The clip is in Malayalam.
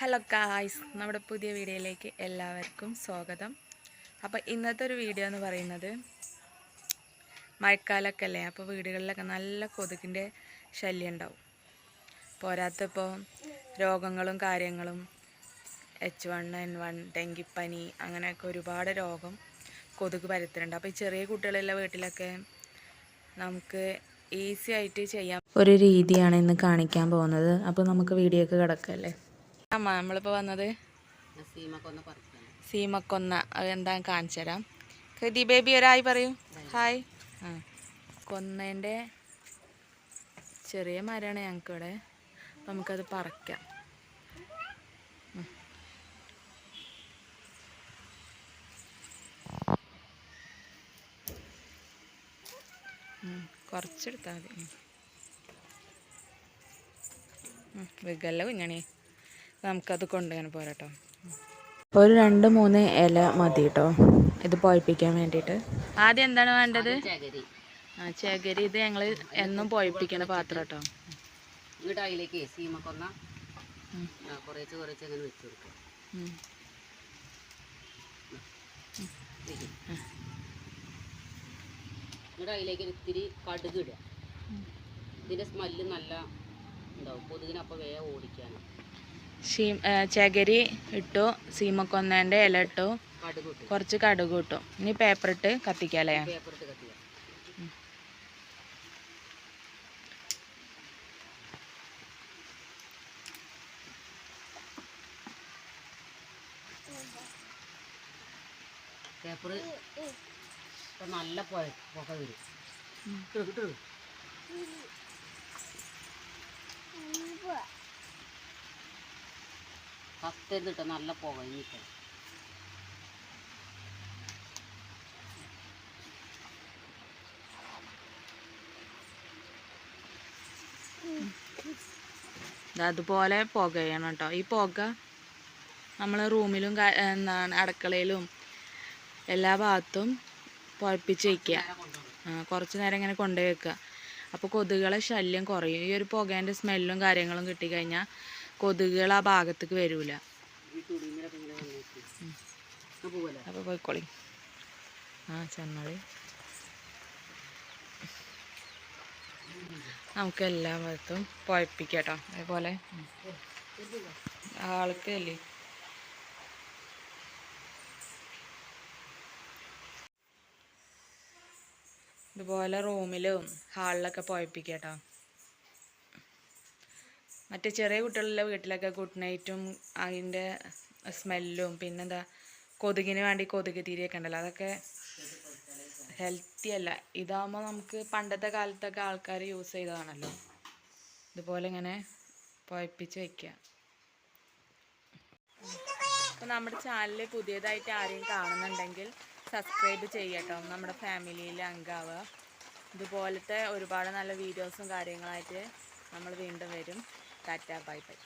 ഹലോ കായ്സ് നമ്മുടെ പുതിയ വീഡിയോയിലേക്ക് എല്ലാവർക്കും സ്വാഗതം. അപ്പോൾ ഇന്നത്തെ ഒരു വീഡിയോ എന്ന് പറയുന്നത് മഴക്കാലമൊക്കെ അല്ലേ? അപ്പോൾ വീടുകളിലൊക്കെ നല്ല കൊതുകിന്റെ ശല്യം ഉണ്ടാവും. പോരാത്തപ്പോൾ രോഗങ്ങളും കാര്യങ്ങളും എച്ച് വൺ എൻ വൺ ഡെങ്കിപ്പനി അങ്ങനെയൊക്കെ ഒരുപാട് രോഗം കൊതുക് പരത്തുന്നുണ്ട്. അപ്പോൾ ഈ ചെറിയ കുട്ടികളുള്ള വീട്ടിലൊക്കെ നമുക്ക് ഈസി ആയിട്ട് ചെയ്യാം. ഒരു രീതിയാണ് ഇന്ന് കാണിക്കാൻ പോകുന്നത്. അപ്പോൾ നമുക്ക് വീഡിയോക്ക് കിടക്കല്ലേ അമ്മ നമ്മളിപ്പോൾ വന്നത് സീമക്കൊന്ന് എന്താ കാണിച്ചു തരാം. കൃതി ബേബി ഒരായി പറയൂ. ഹായ്. ആ കൊന്നേന്റെ ചെറിയ മരമാണ് ഞങ്ങൾക്കിവിടെ അപ്പം നമുക്കത് പറിക്കാം. കുറച്ചെടുത്താൽ മതി. വികല്ല കുഞ്ഞണി. നമുക്കത് കൊണ്ടുപോകാൻ പോരാട്ടോ. ഒരു രണ്ട് മൂന്ന് ഇല മതി കേട്ടോ ഇത് പൊഴിപ്പിക്കാൻ വേണ്ടിയിട്ട്. ആദ്യം എന്താണ് വേണ്ടത്? ചകരി. ആ ചകരി. ഇത് ഞങ്ങൾ എന്നും പൊഴിപ്പിക്കണ പാത്രം കേട്ടോ അതിലേക്ക് സീമക്കൊന്ന. അങ്ങനെ വെച്ച്. അതിലേക്ക് ഇത്തിരി കടുക് ഇടുക. ഇതിന്റെ സ്മെല്ല് നല്ല ഉണ്ടാവും കൊതുകിനപ്പോൾ വേഗം ഓടിക്കാനും. ശീ ചകരി ഇട്ടു സീമക്കൊന്നേന്റെ ഇല ഇട്ടു കുറച്ച് കടുക് ഇട്ടു ഇനി പേപ്പർ ഇട്ട് കത്തിക്കാല്ലേ പേപ്പർ ഇപ്പം നല്ല പുക വരും ഇട്. കത്തരുത് കേട്ടോ നല്ല പുക ഇനിയിപ്പം ഇത് അതുപോലെ പുകയണം കേട്ടോ ഈ പുക നമ്മൾ റൂമിലും എന്താണ് അടുക്കളയിലും എല്ലാ ഭാഗത്തും പുഴപ്പിച്ച് വയ്ക്കുക കുറച്ച് നേരം ഇങ്ങനെ കൊണ്ടുപോയി വെക്കുക അപ്പോൾ കൊതുകളെ ശല്യം കുറയും. ഈ ഒരു പുകേന്റെ സ്മെല്ലും കാര്യങ്ങളും കിട്ടിക്കഴിഞ്ഞാൽ കൊതുകുകൾ ആ ഭാഗത്തേക്ക് വരൂല. അപ്പോൾ പോയിക്കോളി. ആ ചെന്നോളി നമുക്ക് എല്ലാ ഭാഗത്തും പുഴപ്പിക്കാം കേട്ടോ അതേപോലെ ആൾക്ക് അല്ലേ? ഇതുപോലെ റൂമിലും ഹാളിലൊക്കെ പുഴപ്പിക്കാം കേട്ടോ മറ്റേ ചെറിയ കുട്ടികളുള്ള വീട്ടിലൊക്കെ ഗുഡ് നൈറ്റും അതിന്റെ സ്മെല്ലും പിന്നെന്താ കൊതുകിന് വേണ്ടി കൊതുക് തിരിയൊക്കെ ഉണ്ടല്ലോ അതൊക്കെ ഹെൽത്തി അല്ല. ഇതാകുമ്പോൾ നമുക്ക് പണ്ടത്തെ കാലത്തൊക്കെ ആൾക്കാർ യൂസ് ചെയ്തതാണല്ലോ. ഇതുപോലെ ഇങ്ങനെ പുഴപ്പിച്ച് വയ്ക്കുക അപ്പോൾ നമ്മുടെ ചാനൽ പുതിയതായിട്ട് ആരെയും കാണുന്നുണ്ടെങ്കിൽ സബ്സ്ക്രൈബ് ചെയ്യട്ടോ നമ്മുടെ ഫാമിലിയിൽ അംഗാവുക ഇതുപോലത്തെ ഒരുപാട് നല്ല വീഡിയോസും കാര്യങ്ങളായിട്ട് നമ്മൾ വീണ്ടും വരും. Tata bye bye.